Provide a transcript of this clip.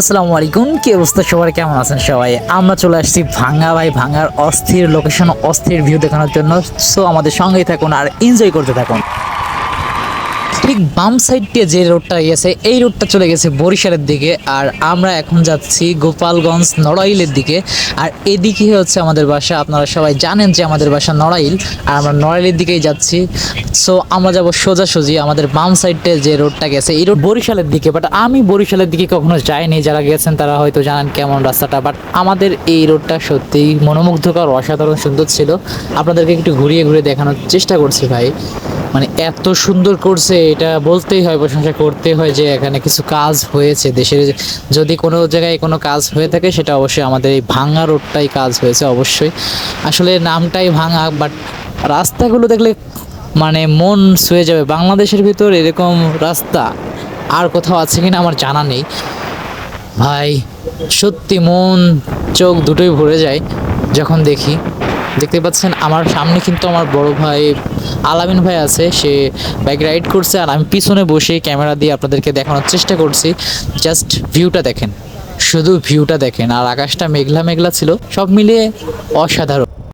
আসসালামু আলাইকুম, কি অবস্থা? সবার কেমন আছেন সবাই? আমরা চলে আসছি ভাঙ্গা ভাই ভাঙ্গার অস্থির লোকেশন অস্থির ভিউ দেখানোর জন্য। সো আমাদের সঙ্গেই থাকুন আর এনজয় করতে থাকুন। ঠিক বাম সাইড দিয়ে যে রোডটা গেছে, এই রোডটা চলে গেছে বরিশালের দিকে। আর আমরা এখন যাচ্ছি গোপালগঞ্জ নড়াইলের দিকে। আর এদিকে হচ্ছে আমাদের বাসা। আপনারা সবাই জানেন যে আমাদের বাসা নড়াইল। আর আমরা নড়াইলের দিকেই যাচ্ছি। সো আমরা যাব সোজাসুজি আমাদের বাম সাইডে যে রোডটা গেছে, এই রোড বরিশালের দিকে। বাট আমি বরিশালের দিকে কখনো যাইনি, যারা গেছেন তারা হয়তো জানেন কেমন রাস্তাটা। বাট আমাদের এই রোডটা সত্যিই মনোমুগ্ধকর, অসাধারণ, সুন্দর ছিল। আপনাদেরকে একটু ঘুরিয়ে ঘুরিয়ে দেখানোর চেষ্টা করছি ভাই। মানে এত সুন্দর করছে, এটা বলতেই হয়, প্রশংসা করতে হয় যে এখানে কিছু কাজ হয়েছে দেশের। যদি কোনো জায়গায় কোনো কাজ হয়ে থাকে, সেটা অবশ্যই আমাদের এই ভাঙা রোডটাই কাজ হয়েছে, অবশ্যই। আসলে নামটাই ভাঙা বাট রাস্তাগুলো দেখলে মানে মন ছুঁয়ে যাবে। বাংলাদেশের ভিতর এরকম রাস্তা আর কোথাও আছে কিনা আমার জানা নেই। ভাই, সত্যি মন, চোখ দুটোই ভরে যায় যখন দেখি। দেখতে পাচ্ছেন আমার সামনে কিন্তু আমার বড় ভাই আলামিন ভাই আছে। সে বাইক রাইড করছে আর আমি পিছনে বসে ক্যামেরা দিয়ে আপনাদেরকে দেখানোর চেষ্টা করছি। জাস্ট ভিউটা দেখেন। শুধু ভিউটা দেখেন আর আকাশটা মেঘলা মেঘলা ছিল। সব মিলিয়ে অসাধারণ।